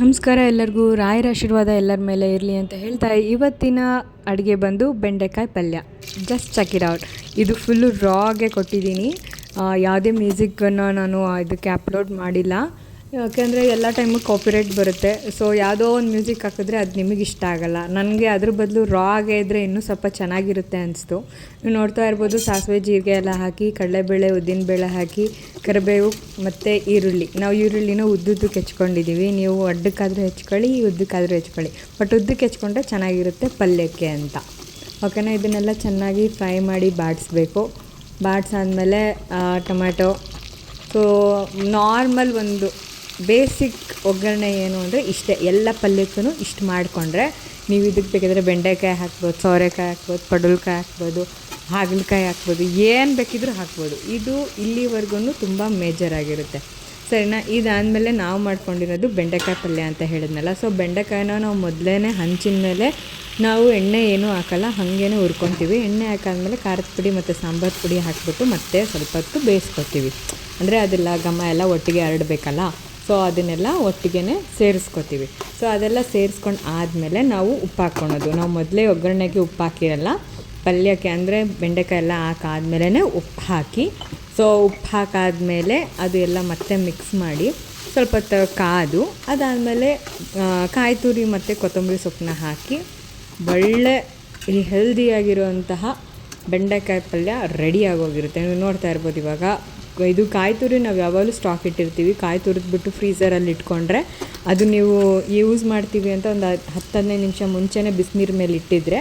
ನಮಸ್ಕಾರ ಎಲ್ಲರಿಗೂ. ರಾಯರ ಆಶೀರ್ವಾದ ಎಲ್ಲರ ಮೇಲೆ ಇರಲಿ ಅಂತ ಹೇಳ್ತಾ ಇವತ್ತಿನ ಅಡುಗೆ ಬಂದು ಬೆಂಡೆಕಾಯಿ ಪಲ್ಯ. ಜಸ್ಟ್ ಚೆಕ್ ಇಟ್ ಔಟ್ ಇದು ಫುಲ್ಲು ರಾಗೆ ಕೊಟ್ಟಿದ್ದೀನಿ. ಯಾವುದೇ ಮ್ಯೂಸಿಕ್ಕನ್ನು ನಾನು ಇದಕ್ಕೆ ಅಪ್ಲೋಡ್ ಮಾಡಿಲ್ಲ. ಯಾಕೆಂದರೆ ಎಲ್ಲ ಟೈಮು ಕಾಪಿರೈಟ್ ಬರುತ್ತೆ. ಸೊ ಯಾವುದೋ ಒಂದು ಮ್ಯೂಸಿಕ್ ಹಾಕಿದ್ರೆ ಅದು ನಿಮಗೆ ಇಷ್ಟ ಆಗಲ್ಲ. ನನಗೆ ಅದ್ರ ಬದಲು ರಾ ಆಗೇ ಇದ್ದರೆ ಇನ್ನೂ ಸ್ವಲ್ಪ ಚೆನ್ನಾಗಿರುತ್ತೆ ಅನಿಸ್ತು. ನೀವು ನೋಡ್ತಾ ಇರ್ಬೋದು, ಸಾಸಿವೆ ಜೀರಿಗೆ ಎಲ್ಲ ಹಾಕಿ, ಕಡಲೆಬೇಳೆ, ಉದ್ದಿನಬೇಳೆ ಹಾಕಿ, ಕರಿಬೇವು ಮತ್ತು ಈರುಳ್ಳಿ. ನಾವು ಈರುಳ್ಳಿನ ಉದ್ದುದ್ದಕ್ಕೆ ಹೆಚ್ಕೊಂಡಿದ್ದೀವಿ ನೀವು ಅಡ್ಡಕ್ಕಾದರೂ ಹೆಚ್ಕೊಳ್ಳಿ, ಉದ್ದಕ್ಕಾದರೂ ಹೆಚ್ಕೊಳ್ಳಿ. ಬಟ್ ಉದ್ದಕ್ಕೆ ಹೆಚ್ಕೊಂಡ್ರೆ ಚೆನ್ನಾಗಿರುತ್ತೆ ಪಲ್ಯಕ್ಕೆ ಅಂತ. ಓಕೆನಾ ಇದನ್ನೆಲ್ಲ ಚೆನ್ನಾಗಿ ಫ್ರೈ ಮಾಡಿ ಬಾಡಿಸ್ಬೇಕು. ಬಾಡಿಸಾದ್ಮೇಲೆ ಟೊಮ್ಯಾಟೊ. ಸೊ ನಾರ್ಮಲ್ ಒಂದು ಬೇಸಿಕ್ ಒಗ್ಗರಣೆ ಏನು ಅಂದರೆ ಇಷ್ಟೇ, ಎಲ್ಲ ಪಲ್ಯಕ್ಕೂ ಇಷ್ಟು ಮಾಡಿಕೊಂಡ್ರೆ ನೀವು ಇದಕ್ಕೆ ಬೇಕಿದ್ರೆ ಬೆಂಡೆಕಾಯಿ ಹಾಕ್ಬೋದು, ಸೋರೆಕಾಯಿ ಹಾಕ್ಬೋದು, ಪಡಲ್ಕಾಯಿ ಹಾಕ್ಬೋದು, ಹಾಗಲಕಾಯಿ ಹಾಕ್ಬೋದು, ಏನು ಬೇಕಿದ್ರೂ ಹಾಕ್ಬೋದು. ಇದು ಇಲ್ಲಿವರೆಗೂ ತುಂಬ ಮೇಜರ್ ಆಗಿರುತ್ತೆ ಸರಿನಾ? ಇದಾದಮೇಲೆ ನಾವು ಮಾಡ್ಕೊಂಡಿರೋದು ಬೆಂಡೆಕಾಯಿ ಪಲ್ಯ ಅಂತ ಹೇಳಿದ್ನಲ್ಲ, ಸೊ ಬೆಂಡೆಕಾಯಿನ ನಾವು ಮೊದಲೇ ಹಂಚಿನ ಮೇಲೆ ನಾವು ಎಣ್ಣೆ ಏನೂ ಹಾಕಲ್ಲ ಹಾಗೇ ಹುರ್ಕೊತೀವಿ. ಎಣ್ಣೆ ಹಾಕಾದ್ಮೇಲೆ ಖಾರದ ಪುಡಿ ಮತ್ತು ಸಾಂಬಾರು ಪುಡಿ ಹಾಕಿಬಿಟ್ಟು ಮತ್ತೆ ಸ್ವಲ್ಪ ಹೊತ್ತು ಬೇಯಿಸ್ಕೊತೀವಿ. ಅಂದರೆ ಅದೆಲ್ಲ ಘಮ ಎಲ್ಲ ಒಟ್ಟಿಗೆ ಹರಡಬೇಕಲ್ಲ? ಸೊ, ಅದನ್ನೆಲ್ಲ ಒಟ್ಟಿಗೆ ಸೇರಿಸ್ಕೊತೀವಿ. ಸೊ, ಅದೆಲ್ಲ ಸೇರಿಸ್ಕೊಂಡು ಆದಮೇಲೆ ನಾವು ಉಪ್ಪು ಹಾಕ್ಕೊಳೋದು. ನಾವು ಮೊದಲೇ ಒಗ್ಗರಣೆಗೆ ಉಪ್ಪು ಹಾಕಿರಲ್ಲ, ಪಲ್ಯಕ್ಕೆ ಅಂದರೆ ಬೆಂಡೆಕಾಯಿ ಎಲ್ಲ ಹಾಕಾದ್ಮೇಲೆ ಉಪ್ಪು ಹಾಕಿ, ಸೊ, ಉಪ್ಪು ಹಾಕಾದ್ಮೇಲೆ ಅದು ಎಲ್ಲ ಮತ್ತೆ ಮಿಕ್ಸ್ ಮಾಡಿ ಸ್ವಲ್ಪ ಹೊತ್ತು ಕಾದು, ಅದಾದಮೇಲೆ ಕಾಯಿ ತುರಿ ಮತ್ತು ಕೊತ್ತಂಬರಿ ಸೊಪ್ಪನ್ನ ಹಾಕಿ ಒಳ್ಳೆ ಈ ಹೆಲ್ದಿಯಾಗಿರುವಂತಹ ಬೆಂಡೆಕಾಯಿ ಪಲ್ಯ ರೆಡಿ ಆಗೋಗಿರುತ್ತೆ. ನೀವು ನೋಡ್ತಾ ಇರ್ಬೋದು ಇವಾಗ. ಇದು ಕಾಯಿ ತುರಿ ನಾವು ಯಾವಾಗಲೂ ಸ್ಟಾಕ್ ಇಟ್ಟಿರ್ತೀವಿ. ಕಾಯಿ ತುರಿದ್ಬಿಟ್ಟು ಫ್ರೀಸರಲ್ಲಿ ಇಟ್ಕೊಂಡ್ರೆ ಅದು ನೀವು ಯೂಸ್ ಮಾಡ್ತೀವಿ ಅಂತ ಒಂದು ಹತ್ತು ಹದಿನೈದು ನಿಮಿಷ ಮುಂಚೆನೇ ಬಿಸಿನೀರ ಮೇಲೆ ಇಟ್ಟಿದ್ರೆ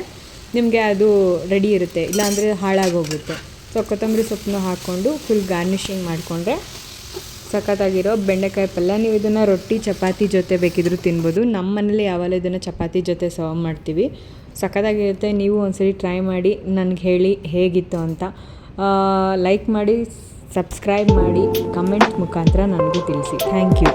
ನಿಮಗೆ ಅದು ರೆಡಿ ಇರುತ್ತೆ. ಇಲ್ಲಾಂದರೆ ಹಾಳಾಗೋಗುತ್ತೆ. ಸೊ, ಕೊತ್ತಂಬರಿ ಸೊಪ್ಪನ್ನು ಹಾಕ್ಕೊಂಡು ಫುಲ್ ಗಾರ್ನಿಷಿಂಗ್ ಮಾಡಿಕೊಂಡ್ರೆ ಸಖತ್ತಾಗಿರೋ ಬೆಂಡೆಕಾಯಿ ಪಲ್ಯ. ನೀವು ಇದನ್ನು ರೊಟ್ಟಿ, ಚಪಾತಿ ಜೊತೆ ಬೇಕಿದ್ರೂ ತಿನ್ಬೋದು. ನಮ್ಮ ಮನೇಲಿ ಯಾವಾಗಲೂ ಇದನ್ನು ಚಪಾತಿ ಜೊತೆ ಸರ್ವ್ ಮಾಡ್ತೀವಿ. ಸಖತ್ತಾಗಿರುತ್ತೆ. ನೀವು ಒಂದ್ಸರಿ ಟ್ರೈ ಮಾಡಿ ನನಗೆ ಹೇಳಿ ಹೇಗಿತ್ತು ಅಂತ. ಲೈಕ್ ಮಾಡಿ ಸಬ್ಸ್ಕ್ರೈಬ್ ಮಾಡಿ ಕಮೆಂಟ್ ಮುಖಾಂತರ ನನಗೂ ತಿಳಿಸಿ. Thank you